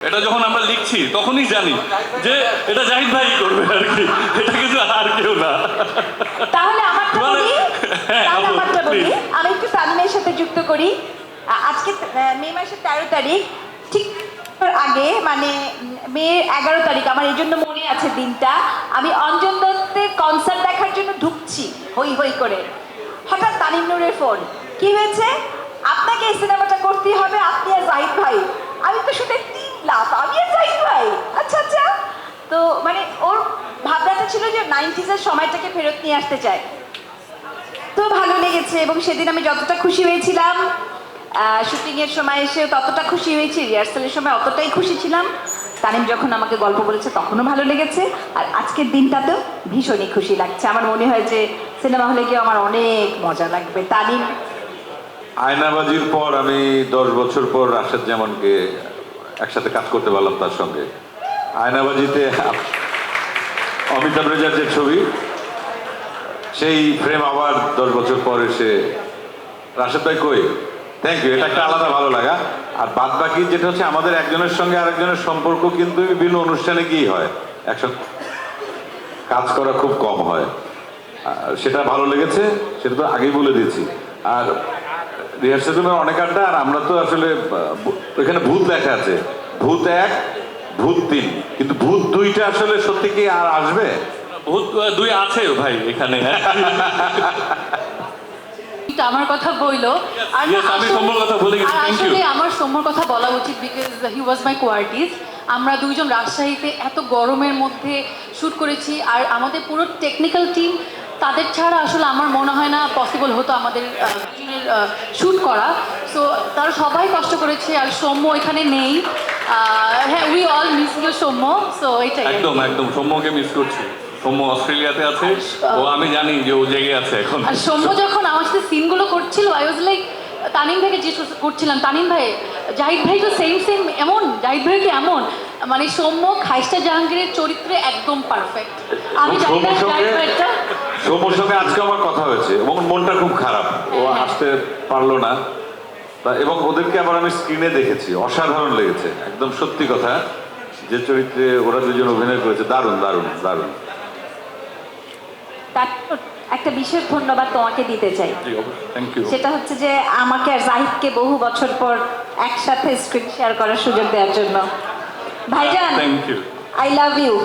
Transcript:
এটা যখন আমরা লিখছি তখনই জানি যে এটা জাহিদ ভাই করবে আর কি। এটা কিন্তু আর কেউ না। তাহলে আমারটা মানে- বলি হ্যাঁ, তাহলে আমারটা বলি? আমি একটু তালিমের সাথে যুক্ত করি। আজকে মে মাসের তেরো তারিখ। ঠিক আগে মানে মেয়ের এগারো তারিখ আমার এই জন্য মনে আছে দিনটা। আমি অঞ্জন দত্তের কনসার্ট দেখার জন্য ঢুকছি হই হই করে। হঠাৎ তানিম নূরের ফোন কি হয়েছে? আপনাকে এই সিনেমাটা করতে হবে আপনি আর জাহিদ ভাই আমি তো শুনে তিন লাখ আমি আর ভাই। আচ্ছা আচ্ছা। তো মানে ওর ভাবনাটা ছিল যে নাইনটিজের সময়টাকে ফেরত নিয়ে আসতে চায় তো ভালো লেগেছে এবং সেদিন আমি যতটা খুশি হয়েছিলাম শুটিং এর সময় এসে ততটা খুশি হয়েছি, রিহার্সালের সময় অতটাই খুশি ছিলাম। তানিম যখন আমাকে গল্প বলেছে তখনও ভালো লেগেছে। আর আজকের দিনটাতেও ভীষণই খুশি লাগছে। আমার মনে হয় যে সিনেমা হলে গিয়ে আমার অনেক মজা লাগবে। তানিম? আয়নাবাজির পর আমি দশ বছর পর রাশেদ জামানকে একসাথে কাজ করতে পারলাম তার সঙ্গে। আয়নাবাজিতে অমিতাভ রেজার যে ছবি, সেই ফ্রেম আবার দশ বছর পর এসে, রাশেদ ভাই কই? থ্যাংক ইউ এটা একটা আলাদা ভালো লাগা। আর বাদ বাকি যেটা হচ্ছে, আমাদের একজনের সঙ্গে আরেকজনের সম্পর্ক কিন্তু বিভিন্ন অনুষ্ঠানে গিয়ে হয়। একসাথে কাজ করা খুব কম হয়। সেটা ভালো লেগেছে, সেটা তো আগেই বলে দিয়েছি। আর রিহার্সাল রুমে অনেক আড্ডা আর আমরা তো আসলে ওইখানে ভূত লেখা আছে। ভূত এক ভূত তিন। কিন্তু ভূত দুইটা আসলে সত্যি কি আর আসবে? বহুত দুই আছে ভাই এখানে। আমার কথা বইলো। আর আমি আসলে- কথা ভুলে গেছি, you. আসলে আমার সৌম্যর কথা বলা উচিত বিকজ হি ওয়াজ মাই কোয়ার্টিস আমরা দুইজন রাজশাহীতে এত গরমের মধ্যে শ্যুট করেছি আর আমাদের পুরো টেকনিক্যাল টিম তাদের ছাড়া আসলে আমার মনে হয় না পসিবল হতো আমাদের শ্যুট করা। সো তারা সবাই কষ্ট করেছে আর সৌম্য এখানে নেই। হ্যাঁ we all miss you Soumya. So এটাই একদম একদম। সৌম্যকে মিস করছি। সৌম্য অস্ট্রেলিয়াতে আছে। ও আমি জানি যে ও জেগে আছে এখন। আর সৌম্য যখন আমার সাথে সিনগুলো করছিল আই ওয়াজ লাইক তানিম ভাইকে জিজ্ঞেস করছিলাম তানিম ভাই জাহিদ ভাই তো সেম সেম এমন? জাহিদ ভাই কি এমন? মানে সৌম্য খাইস্টা জাহাঙ্গীরের চরিত্রে একদম পারফেক্ট আমি জানি না জাহিদ ভাইটা সৌম্যর সঙ্গে আজকে আমার কথা হয়েছে এবং মনটা খুব খারাপ। ও। আসতে পারল না। তা- এবং ওদেরকে আবার আমি স্ক্রিনে দেখেছি। অসাধারণ লেগেছে। একদম সত্যি কথা। যে চরিত্রে ওরা দুজন অভিনয় করেছে দারুণ দারুণ দারুণ। একটা বিশেষ ধন্যবাদ তোমাকে দিতে চাই। সেটা হচ্ছে যে আমাকে আর জাহিদকে বহু বছর পর একসাথে স্ক্রিন শেয়ার করার সুযোগ দেওয়ার জন্য। ভাইজান আই লাভ ইউ